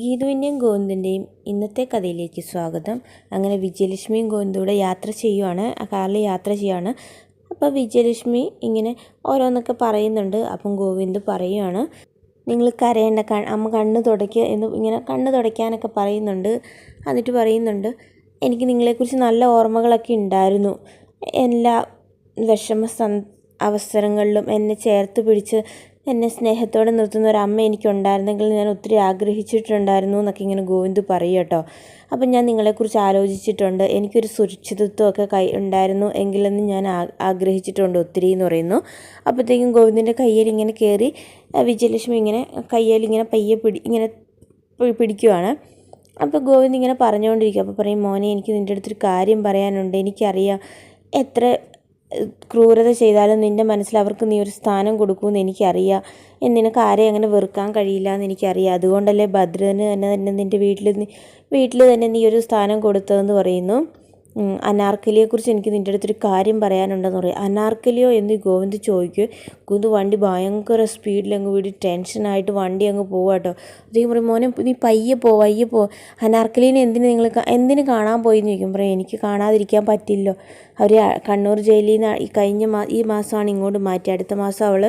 ഗീതുവിന്റെയും ഗോവിന്ദന്റെയും ഇന്നത്തെ കഥയിലേക്ക് സ്വാഗതം. അങ്ങനെ വിജയലക്ഷ്മിയും ഗോവിന്ദൂടെ യാത്ര ചെയ്യുവാണ് ആ കാറിൽ യാത്ര ചെയ്യുവാണ്. അപ്പോൾ വിജയലക്ഷ്മി ഇങ്ങനെ ഓരോന്നൊക്കെ പറയുന്നുണ്ട് അപ്പം ഗോവിന്ദ് പറയുവാണ് നിങ്ങൾ കരയേണ്ട അമ്മ കണ്ണ് തുടയ്ക്കുക എന്ന് ഇങ്ങനെ കണ്ണ് തുടയ്ക്കാനൊക്കെ പറയുന്നുണ്ട് എന്നിട്ട് പറയുന്നുണ്ട് എനിക്ക് നിങ്ങളെക്കുറിച്ച് നല്ല ഓർമ്മകളൊക്കെ ഉണ്ടായിരുന്നു. എല്ലാ വിഷമ അവസരങ്ങളിലും എന്നെ ചേർത്ത് പിടിച്ച് എന്നെ സ്നേഹത്തോടെ നിർത്തുന്ന ഒരു അമ്മ എനിക്കുണ്ടായിരുന്നെങ്കിൽ ഞാൻ ഒത്തിരി ആഗ്രഹിച്ചിട്ടുണ്ടായിരുന്നു എന്നൊക്കെ ഇങ്ങനെ ഗോവിന്ദ് പറയും കേട്ടോ. അപ്പം ഞാൻ നിങ്ങളെക്കുറിച്ച് ആലോചിച്ചിട്ടുണ്ട്. എനിക്കൊരു സുരക്ഷിതത്വമൊക്കെ കൈ ഉണ്ടായിരുന്നു എങ്കിലെന്ന് ഞാൻ ആഗ്രഹിച്ചിട്ടുണ്ട് ഒത്തിരി എന്ന് പറയുന്നു. അപ്പോഴത്തേക്കും ഗോവിന്ദിന്റെ കയ്യിൽ ഇങ്ങനെ കയറി വിജയലക്ഷ്മി ഇങ്ങനെ കയ്യിൽ ഇങ്ങനെ പയ്യെ പിടി ഇങ്ങനെ പിടിക്കുവാണ്. അപ്പോൾ ഗോവിന്ദ് ഇങ്ങനെ പറഞ്ഞുകൊണ്ടിരിക്കും. അപ്പോൾ പറയും മോനെ എനിക്ക് നിന്റെ അടുത്തൊരു കാര്യം പറയാനുണ്ട്. എനിക്കറിയാം എത്ര ക്രൂരത ചെയ്താലും നിന്റെ മനസ്സിൽ അവർക്ക് നീ ഒരു സ്ഥാനം കൊടുക്കുമെന്ന് എനിക്കറിയാം. നിനക്ക് ആരെയും അങ്ങനെ വെറുക്കാൻ കഴിയില്ല എന്ന് എനിക്കറിയാം. അതുകൊണ്ടല്ലേ ഭദ്രന് തന്നെ തന്നെ നിന്റെ വീട്ടിൽ വീട്ടിൽ തന്നെ നീ ഒരു സ്ഥാനം കൊടുത്തതെന്ന് പറയുന്നു. അനാർക്കലിയെക്കുറിച്ച് എനിക്ക് നിന്റെ അടുത്തൊരു കാര്യം പറയാനുണ്ടെന്ന് പറയും. അനാർക്കലിയോ എന്ന് ഗോവിന്ദ് ചോദിക്കും. ഗോവിന്ദ് വണ്ടി ഭയങ്കര സ്പീഡിൽ അങ്ങ് വീട് ടെൻഷനായിട്ട് വണ്ടി അങ്ങ് പോവാ കേട്ടോ. അദ്ദേഹം പറയും മോനെ നീ പയ്യെ പോ പയ്യെ പോ. അനാർക്കലീനെ എന്തിന് നിങ്ങൾ എന്തിന് കാണാൻ പോയി എന്ന് ചോദിക്കും. പറയും എനിക്ക് കാണാതിരിക്കാൻ പറ്റില്ലോ. അവർ കണ്ണൂർ ജയിലിൽ നിന്ന് ഈ കഴിഞ്ഞ മാ ഈ മാസമാണ് ഇങ്ങോട്ട് മാറ്റി അടുത്ത മാസം അവൾ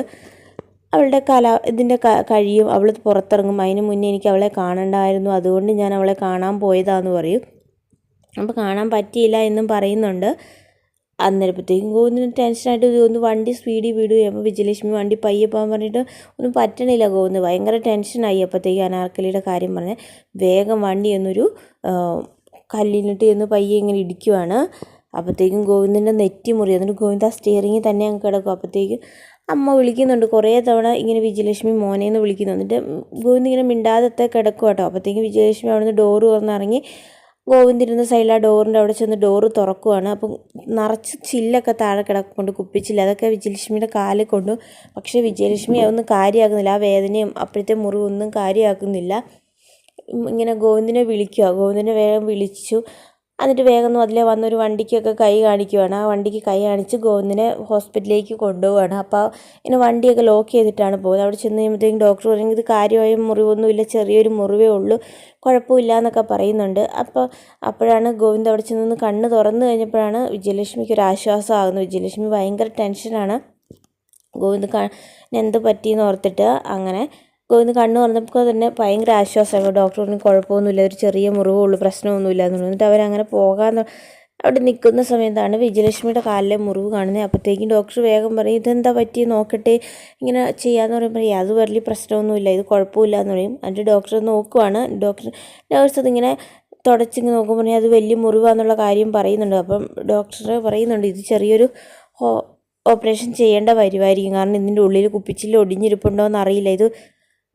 അവളുടെ കല ഇതിന്റെ കഴിയും. അവൾ പുറത്തിറങ്ങും. അതിന് മുന്നേ എനിക്ക് അവളെ കാണണ്ടായിരുന്നു. അതുകൊണ്ട് ഞാൻ അവളെ കാണാൻ പോയതാന്ന് പറയും. അപ്പോൾ കാണാൻ പറ്റിയില്ല എന്നും പറയുന്നുണ്ട്. അന്നേരപ്പോഴത്തേക്കും ഗോവിന്ദന് ടെൻഷനായിട്ട് ഒന്ന് വണ്ടി സ്പീഡിൽ വിടുകയും അപ്പോൾ വിജയലക്ഷ്മി വണ്ടി പയ്യെ പോകാൻ പറഞ്ഞിട്ട് ഒന്നും പറ്റണില്ല ഗോവിന്ദ് ഭയങ്കര ടെൻഷനായി അപ്പോഴത്തേക്ക് അനാർക്കലിയുടെ കാര്യം പറഞ്ഞ് വേഗം വണ്ടി എന്നൊരു കല്ലിനിട്ട് എന്ന് പയ്യെ ഇങ്ങനെ ഇടിക്കുവാണ്. അപ്പോഴത്തേക്കും ഗോവിന്ദന്റെ നെറ്റി മുറി എന്നിട്ട് ഗോവിന്ദ സ്റ്റിയറിങ്ങിൽ തന്നെ അങ്ങ് കിടക്കും. അപ്പോഴത്തേക്കും അമ്മ വിളിക്കുന്നുണ്ട്. കുറേ തവണ ഇങ്ങനെ വിജയലക്ഷ്മി മോനെ എന്ന് വിളിക്കുന്നു. എന്നിട്ട് ഗോവിന്ദ് ഇങ്ങനെ മിണ്ടാതെ കിടക്കും കേട്ടോ അപ്പോഴത്തേക്കും വിജയലക്ഷ്മി അവിടെ നിന്ന് ഡോറ് തുറന്നിറങ്ങി ഗോവിന്ദ് ഇരുന്ന സൈഡിൽ ആ ഡോറിന്റെ അവിടെ ചെന്ന് ഡോറ് തുറക്കുവാണ്. അപ്പം നിറച്ച് ചില്ലൊക്കെ താഴെ കിടക്കൊണ്ട് കുപ്പിച്ചില്ല. അതൊക്കെ വിജയലക്ഷ്മിയുടെ കാലിൽ കൊണ്ടു. പക്ഷേ വിജയലക്ഷ്മി അതൊന്നും കാര്യമാക്കുന്നില്ല. ആ വേദനയും അപ്പോഴത്തെ മുറിവൊന്നും കാര്യമാക്കുന്നില്ല. ഇങ്ങനെ ഗോവിന്ദിനെ വിളിക്കുക ഗോവിന്ദിനെ വേഗം വിളിച്ചു. എന്നിട്ട് വേഗം അതിലെ വന്നൊരു വണ്ടിക്കൊക്കെ കൈ കാണിക്കുവാണ്. ആ വണ്ടിക്ക് കൈ കാണിച്ച് ഗോവിന്ദിനെ ഹോസ്പിറ്റലിലേക്ക് കൊണ്ടുപോവാണ് അപ്പോൾ ഇങ്ങനെ വണ്ടിയൊക്കെ ലോക്ക് ചെയ്തിട്ടാണ് പോകുന്നത്. അവിടെ ചെന്ന് കഴിയുമ്പോഴത്തേക്കും ഡോക്ടർ പറയുന്നത് ഇത് കാര്യമായ മുറിവൊന്നുമില്ല ചെറിയൊരു മുറിവേ ഉള്ളൂ കുഴപ്പമില്ല എന്നൊക്കെ പറയുന്നുണ്ട്. അപ്പോൾ അപ്പോഴാണ് ഗോവിന്ദ് അവിടെ ചെന്ന് കണ്ണ് തുറന്നു കഴിഞ്ഞപ്പോഴാണ് വിജയലക്ഷ്മിക്ക് ഒരു ആശ്വാസമാകുന്നത് വിജയലക്ഷ്മി ഭയങ്കര ടെൻഷനാണ്. ഗോവിന്ദ് എന്ത് പറ്റിയെന്ന് ഓർത്തിട്ട് അങ്ങനെ ഗോവിന്ദ് കണ്ണ് തുറന്നപ്പോൾ തന്നെ ഭയങ്കര ആശ്വാസമായി. ഡോക്ടറിന് കുഴപ്പമൊന്നുമില്ല ഒരു ചെറിയ മുറിവുള്ളൂ പ്രശ്നമൊന്നുമില്ല എന്ന് എന്നിട്ട് അവരങ്ങനെ പോകാൻ അവിടെ നിൽക്കുന്ന സമയത്താണ് വിജയലക്ഷ്മിയുടെ കാലിലെ മുറിവ് കാണുന്നത്. അപ്പോഴത്തേക്കും ഡോക്ടർ വേഗം പറയും ഇതെന്താ പറ്റി നോക്കട്ടെ ഇങ്ങനെ ചെയ്യാന്ന് പറയുമ്പോൾ അത് വലിയ പ്രശ്നമൊന്നുമില്ല ഇത് കുഴപ്പമില്ല എന്ന് പറയും. എന്നിട്ട് ഡോക്ടർ നോക്കുവാണ്. ഡോക്ടർ നേഴ്സ് അതിങ്ങനെ തുടച്ചിങ്ങ് നോക്കുമ്പോൾ അത് വലിയ മുറിവാന്നുള്ള കാര്യം പറയുന്നുണ്ട്. അപ്പം ഡോക്ടർ പറയുന്നുണ്ട് ഇത് ചെറിയൊരു ഓപ്പറേഷൻ ചെയ്യേണ്ട വരുമായിരിക്കും കാരണം ഇതിന്റെ ഉള്ളിൽ കുപ്പിച്ചില്ല ഒടിഞ്ഞിരിപ്പുണ്ടോ എന്നറിയില്ല ഇത്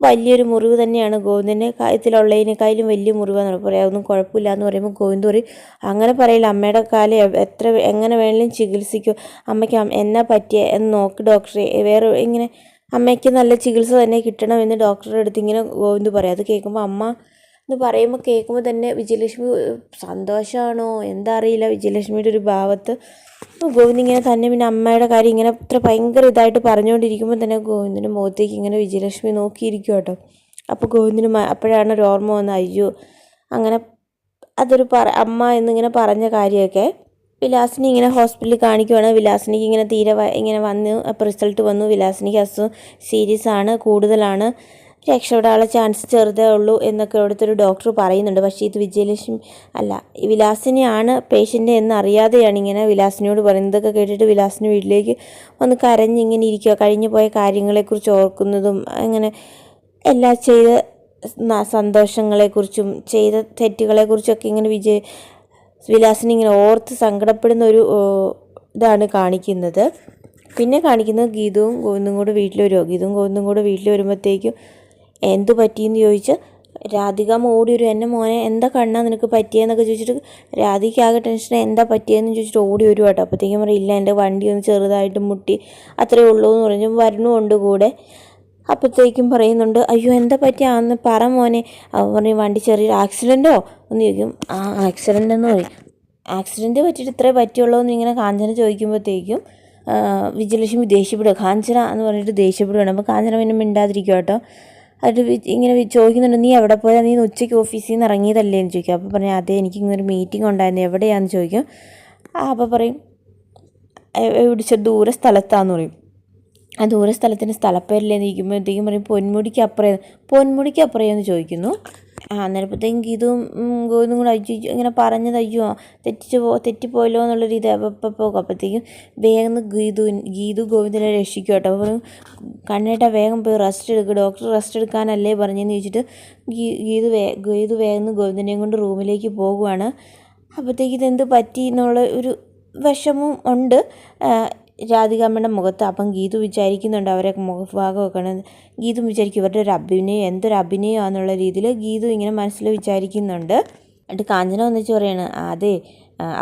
വലിയൊരു മുറിവ് തന്നെയാണ് ഗോവിന്ദന്റെ കാര്യത്തിലുള്ളതിനേക്കാളും വലിയ മുറിവാന്ന് പറയാം ഒന്നും കുഴപ്പമില്ല എന്ന് പറയുമ്പോൾ ഗോവിന്ദ് പറയും അങ്ങനെ പറയില്ല അമ്മയുടെ കാലം എത്ര എങ്ങനെ വേണമെങ്കിലും ചികിത്സിക്കും. അമ്മയ്ക്ക് എന്നാ പറ്റിയ എന്ന് നോക്ക് ഡോക്ടറെ. വേറെ ഇങ്ങനെ അമ്മയ്ക്ക് നല്ല ചികിത്സ തന്നെ കിട്ടണമെന്ന് ഡോക്ടറുടെ അടുത്ത് ഇങ്ങനെ ഗോവിന്ദ് പറയും. അത് കേൾക്കുമ്പോൾ അമ്മ എന്ന് പറയുമ്പോൾ കേൾക്കുമ്പോൾ തന്നെ വിജയലക്ഷ്മി സന്തോഷമാണോ എന്താ അറിയില്ല. വിജയലക്ഷ്മിയുടെ ഒരു ഭാവത്ത് ഗോവിന്ദ് ഇങ്ങനെ തന്നെ പിന്നെ അമ്മയുടെ കാര്യം ഇങ്ങനെ ഇത്ര ഭയങ്കര ഇതായിട്ട് പറഞ്ഞുകൊണ്ടിരിക്കുമ്പോൾ തന്നെ ഗോവിന്ദിന്റെ മുഖത്തേക്ക് ഇങ്ങനെ വിജയലക്ഷ്മി നോക്കിയിരിക്കും കേട്ടോ. അപ്പോൾ ഗോവിന്ദിന് അപ്പോഴാണ് ഒരു ഓർമ്മ വന്ന അയ്യോ അങ്ങനെ അതൊരു പറ അമ്മ എന്നിങ്ങനെ പറഞ്ഞ കാര്യമൊക്കെ വിലാസിനി ഇങ്ങനെ ഹോസ്പിറ്റലിൽ കാണിക്കുവാണ്. വിലാസിനിക്ക് ഇങ്ങനെ തീരെ ഇങ്ങനെ വന്നു അപ്പോൾ റിസൾട്ട് വന്നു. വിലാസിനിക്ക് അസുഖം സീരിയസ് ആണ് കൂടുതലാണ്. രക്ഷപ്പെടാനുള്ള ചാൻസ് ചെറുതേ ഉള്ളൂ എന്നൊക്കെ അവിടുത്തെ ഒരു ഡോക്ടർ പറയുന്നുണ്ട്. പക്ഷേ ഇത് വിജയലക്ഷ്മി അല്ല. വിലാസിനെയാണ് പേഷ്യന്റ് എന്നറിയാതെയാണ് ഇങ്ങനെ വിലാസിനോട് പറയുന്നത്. ഇതൊക്കെ കേട്ടിട്ട് വിലാസിന് വീട്ടിലേക്ക് ഒന്ന് കരഞ്ഞിങ്ങനെ ഇരിക്കുക കഴിഞ്ഞു പോയ കാര്യങ്ങളെക്കുറിച്ച് ഓർക്കുന്നതും അങ്ങനെ എല്ലാ ചെയ്ത സന്തോഷങ്ങളെക്കുറിച്ചും ചെയ്ത തെറ്റുകളെക്കുറിച്ചൊക്കെ ഇങ്ങനെ വിജയ വിലാസിനി ഇങ്ങനെ ഓർത്ത് സങ്കടപ്പെടുന്ന ഒരു ഇതാണ് കാണിക്കുന്നത്. പിന്നെ കാണിക്കുന്നത് ഗീതവും ഗോവിന്ദും കൂടെ വീട്ടിൽ വരുമോ ഗീതവും ഗോവിന്ദും കൂടെ വീട്ടിൽ വരുമ്പോഴത്തേക്കും എന്തു പറ്റിയെന്ന് ചോദിച്ച് രാധിക ഓടി വരും. എന്റെ മോനെ എന്താ കണ്ണാ നിനക്ക് പറ്റിയെന്നൊക്കെ ചോദിച്ചിട്ട് രാധിക ആകെ ടെൻഷൻ എന്താ പറ്റിയെന്ന് ചോദിച്ചിട്ട് ഓടി വരും കേട്ടോ. അപ്പോഴത്തേക്കും പറയും ഇല്ല എന്റെ വണ്ടി ഒന്ന് ചെറുതായിട്ട് മുട്ടി അത്രേ ഉള്ളൂ എന്ന് പറഞ്ഞു. വരണമുണ്ട് കൂടെ. അപ്പോഴത്തേക്കും പറയുന്നുണ്ട് അയ്യോ എന്താ പറ്റിയാന്ന് പറ മോനെ. അവൻ പറഞ്ഞു വണ്ടി ചെറിയൊരു ആക്സിഡന്റോ എന്ന് ചോദിക്കും ആ ആക്സിഡന്റ് എന്ന് പറയും. ആക്സിഡന്റ് പറ്റിയിട്ട് ഇത്രേ പറ്റിയുള്ളൂ എന്ന് ഇങ്ങനെ കാഞ്ചന ചോദിക്കുമ്പോഴത്തേക്കും വിജയലക്ഷ്മി ദേഷ്യപ്പെടുക. കാഞ്ചന എന്ന് പറഞ്ഞിട്ട് ദേഷ്യപ്പെടുകയാണ്. അപ്പോൾ കാഞ്ചന പിന്നെ മിണ്ടാതിരിക്കുക കേട്ടോ. വി- ഇങ്ങനെ ചോദിക്കുന്നുണ്ട് നീ എവിടെ പോയാൽ നീ ഉച്ചയ്ക്ക് ഓഫീസിൽ നിന്ന് ഇറങ്ങിയതല്ലേ? എന്ന് ചോദിക്കും. അപ്പോൾ പറഞ്ഞു അതെ എനിക്ക് ഇങ്ങനെ ഒരു മീറ്റിംഗ് ഉണ്ടായിരുന്നു. എവിടെയാണെന്ന് ചോദിക്കും. അപ്പോൾ പറയും ഇവിടെ ദൂരെ സ്ഥലത്താന്ന് പറയും. ആ ഓരോ സ്ഥലത്തിന്റെ സ്ഥലപ്പേരില്ലെന്ന് ഇരിക്കുമ്പോഴത്തേക്കും പറയും പൊന്മുടിക്ക് അപ്പുറേ പൊന്മുടിക്ക് അപ്പുറം എന്ന് ചോദിക്കുന്നു. ആ അന്നേരപ്പോഴത്തേക്ക് ഉം, ഗോവിന്ദും കൂടെ അയ്യോ ഇങ്ങനെ പറഞ്ഞത് അയ്യോ തെറ്റിച്ച് പോ തെറ്റിപ്പോയല്ലോ എന്നുള്ള രീതി അപ്പം പോകും. അപ്പോഴത്തേക്കും വേഗം ഗീതു ഗീതു ഗോവിന്ദനെ രക്ഷിക്കും കേട്ടോ. അപ്പോൾ കണ്ണേട്ട വേഗം പോയി റെസ്റ്റ് എടുക്കുക ഡോക്ടർ റെസ്റ്റ് എടുക്കാനല്ലേ പറഞ്ഞെന്ന് ചോദിച്ചിട്ട് ഗീ ഗീതു വേ ഗീതു വേഗം ഗോവിന്ദനെയും കൊണ്ട് റൂമിലേക്ക് പോകുവാണ്. അപ്പോഴത്തേക്ക് ഇതെന്ത് പറ്റി? എന്നുള്ള ഒരു വിഷമവും ഉണ്ട്. രാധികാമ്മയുടെ മുഖത്ത് അപ്പം ഗീതു വിചാരിക്കുന്നുണ്ട് അവരെ മുഖഭാഗമൊക്കെ ആണ്. ഗീതു വിചാരിക്കും ഇവരുടെ ഒരു അഭിനയം എന്തൊരു അഭിനയമാണെന്നുള്ള രീതിയിൽ ഗീതു ഇങ്ങനെ മനസ്സിൽ വിചാരിക്കുന്നുണ്ട്. എന്നിട്ട് കാഞ്ചന ഒന്നിച്ച് പറയാണ് അതെ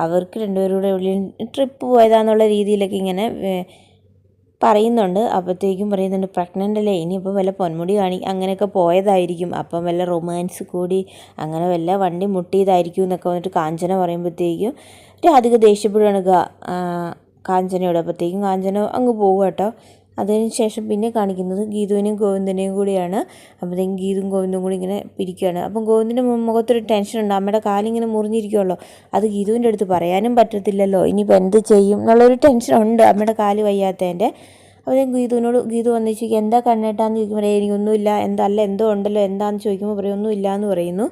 അവർക്ക് രണ്ടുപേരുടെ ഉള്ളിൽ ട്രിപ്പ് പോയതാന്നുള്ള രീതിയിലൊക്കെ ഇങ്ങനെ പറയുന്നുണ്ട്. അപ്പോഴത്തേക്കും പറയുന്നുണ്ട് പ്രഗ്നന്റ് അല്ലേ ഇനിയിപ്പോൾ വല്ല പൊന്മുടി കാണി അങ്ങനെയൊക്കെ പോയതായിരിക്കും. അപ്പം വല്ല റൊമാൻസ് കൂടി അങ്ങനെ വല്ല വണ്ടി മുട്ടിയതായിരിക്കും എന്നൊക്കെ വന്നിട്ട് കാഞ്ചന പറയുമ്പോഴത്തേക്കും രാധിക ദേഷ്യപ്പെടുകയാണ് കാഞ്ചനയോട് അപ്പോഴത്തേക്കും കാഞ്ചന അങ്ങ് പോകും കേട്ടോ. അതിന് ശേഷം പിന്നെ കാണിക്കുന്നത് ഗീതുവിനെയും ഗോവിന്ദനെയും കൂടിയാണ്. അപ്പോഴത്തേക്കും ഗീതും ഗോവിന്ദും കൂടി ഇങ്ങനെ പിരിക്കുകയാണ്. അപ്പം ഗോവിന്ദന്റെ മുഖത്തൊരു ടെൻഷൻ ഉണ്ട്. അമ്മയുടെ കാലിങ്ങനെ മുറിഞ്ഞിരിക്കുമല്ലോ അത് ഗീതുവിന്റെ അടുത്ത് പറയാനും പറ്റത്തില്ലല്ലോ. ഇനിയിപ്പോൾ എന്ത് ചെയ്യും എന്നുള്ളൊരു ടെൻഷൻ ഉണ്ട് അമ്മയുടെ കാൽ വയ്യാത്തതിന്റെ. അപ്പോൾ ഗീതുവിനോട് ഗീതു വന്ന് ചോദിക്കും എന്താ കണ്ണേട്ടാന്ന് ചോദിക്കുമ്പോൾ എനിക്കൊന്നുമില്ല. എന്തല്ല എന്തോ ഉണ്ടല്ലോ. എന്താണെന്ന് ചോദിക്കുമ്പോൾ പറയും ഒന്നുമില്ല എന്ന് പറയുന്നു.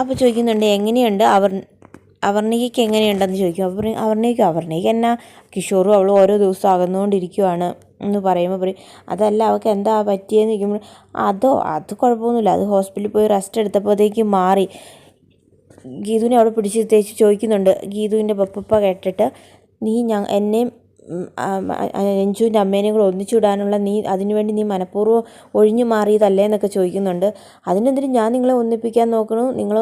അപ്പോൾ ചോദിക്കുന്നുണ്ട് എങ്ങനെയുണ്ട്? അവർ അവർണികയ്ക്ക് എങ്ങനെയുണ്ടെന്ന് ചോദിക്കും. പറയും അവർണിക അവർണിക എന്നാ? കിഷോറും അവളും ഓരോ ദിവസം അകന്നുകൊണ്ടിരിക്കുവാണ് എന്ന് പറയുമ്പോൾ പറയും അതല്ല അവൾക്ക് എന്താ പറ്റിയെന്ന് ചോദിക്കുമ്പോൾ അതോ അത് കുഴപ്പമൊന്നുമില്ല. അത് ഹോസ്പിറ്റലിൽ പോയി റെസ്റ്റ് എടുത്തപ്പോഴത്തേക്ക് മാറി. ഗീതുവിനെ അവിടെ പിടിച്ച് തേച്ച് ചോദിക്കുന്നുണ്ട്. ഗീതുവിന്റെ പപ്പപ്പ കേട്ടിട്ട് നീ ഞ എന്നെയും അഞ്ചുവിന്റെ അമ്മേനെയും കൂടെ ഒന്നിച്ചുവിടാനുള്ള നീ അതിനുവേണ്ടി നീ മനഃപൂർവം ഒഴിഞ്ഞു മാറിയതല്ലേ? എന്നൊക്കെ ചോദിക്കുന്നുണ്ട്. അതിനെന്തിനും ഞാൻ നിങ്ങളെ ഒന്നിപ്പിക്കാൻ നോക്കണു? നിങ്ങൾ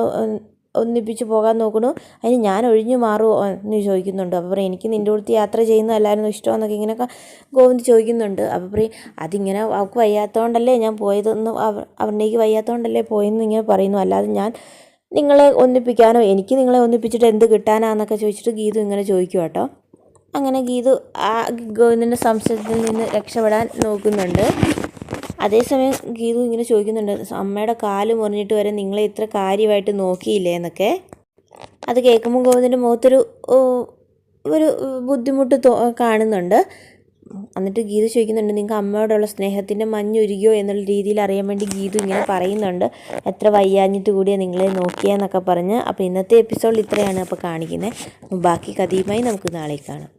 ഒന്നിപ്പിച്ച് പോകാൻ നോക്കണു. അതിന് ഞാൻ ഒഴിഞ്ഞു മാറുമോ എന്ന് ചോദിക്കുന്നുണ്ട്. അപ്പോൾ പറയും എനിക്ക് നിന്റെ അടുത്ത് യാത്ര ചെയ്യുന്നതല്ലായിരുന്നു ഇഷ്ടമെന്നൊക്കെ ഇങ്ങനെയൊക്കെ ഗോവിന്ദ് ചോദിക്കുന്നുണ്ട്. അപ്പോൾ പറയും അതിങ്ങനെ അവൾക്ക് വയ്യാത്തതുകൊണ്ടല്ലേ ഞാൻ പോയതെന്ന് അവർ അവരുടേക്ക് വയ്യാത്തതുകൊണ്ടല്ലേ പോയെന്ന് ഇങ്ങനെ പറയുന്നു. അല്ലാതെ ഞാൻ നിങ്ങളെ ഒന്നിപ്പിക്കാനോ എനിക്ക് നിങ്ങളെ ഒന്നിപ്പിച്ചിട്ട് എന്ത് കിട്ടാനാന്നൊക്കെ ചോദിച്ചിട്ട് ഗീതു ഇങ്ങനെ ചോദിക്കും കേട്ടോ അങ്ങനെ ഗീതു ആ ഗോവിന്ദന്റെ സംശയത്തിൽ നിന്ന് രക്ഷപ്പെടാൻ നോക്കുന്നുണ്ട്. അതേസമയം ഗീതു ഇങ്ങനെ ചോദിക്കുന്നുണ്ട് അമ്മയുടെ കാൽ മുറിഞ്ഞിട്ട് വരെ നിങ്ങളെ ഇത്ര കാര്യമായിട്ട് നോക്കിയില്ലേ? എന്നൊക്കെ. അത് കേൾക്കുമ്പോൾ ഗോവിന്ദന്റെ മുഖത്തൊരു ഒരു ബുദ്ധിമുട്ട് കാണുന്നുണ്ട്. എന്നിട്ട് ഗീതു ചോദിക്കുന്നുണ്ട് നിങ്ങൾക്ക് അമ്മയോടുള്ള സ്നേഹത്തിന്റെ മഞ്ഞുരുകിയോ? എന്നുള്ള രീതിയിൽ അറിയാൻ വേണ്ടി ഗീതു ഇങ്ങനെ പറയുന്നുണ്ട്. എത്ര വയ്യാഞ്ഞിട്ട് കൂടിയാണ് നിങ്ങളെ നോക്കിയെന്നൊക്കെ പറഞ്ഞ്. അപ്പോൾ ഇന്നത്തെ എപ്പിസോഡിൽ ഇത്രയാണ് അപ്പോൾ കാണിക്കുന്നത്. ബാക്കി കഥയുമായി നമുക്ക് നാളെ കാണാം.